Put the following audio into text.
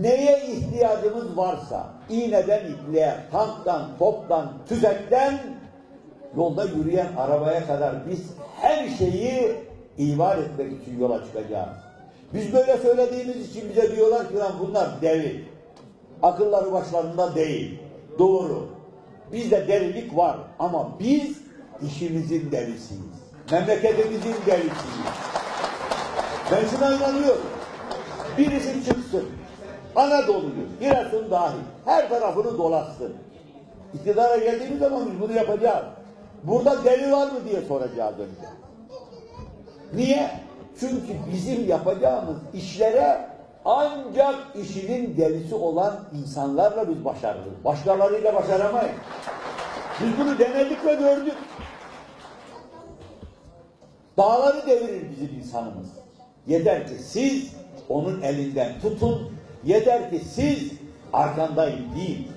neye ihtiyacımız varsa iğneden ipliğe, tanktan, toptan, tüfekten yolda yürüyen arabaya kadar biz her şeyi imal etmek için yola çıkacağız. Biz böyle söylediğimiz için bize diyorlar ki lan bunlar deli. Akılları başlarında değil. Doğru. Bizde delilik var ama biz işimizin delisiyiz. Memleketimizin delisiyiz. Ben şuna inanıyorum. Birisi çıksın. Anadolu'yu, Giresun dahil her tarafını dolaşsın. İktidara geldiğimiz zaman biz bunu yapacağız. Burada deli var mı diye soracağız önce. Niye? Çünkü bizim yapacağımız işlere ancak işinin delisi olan insanlarla biz başarırız. Başkalarıyla başaramayız. Biz bunu denedik ve gördük. Dağları devirir bizim insanımız. Yeter ki siz onun elinden tutun. Yeter ki siz arkandayım değil.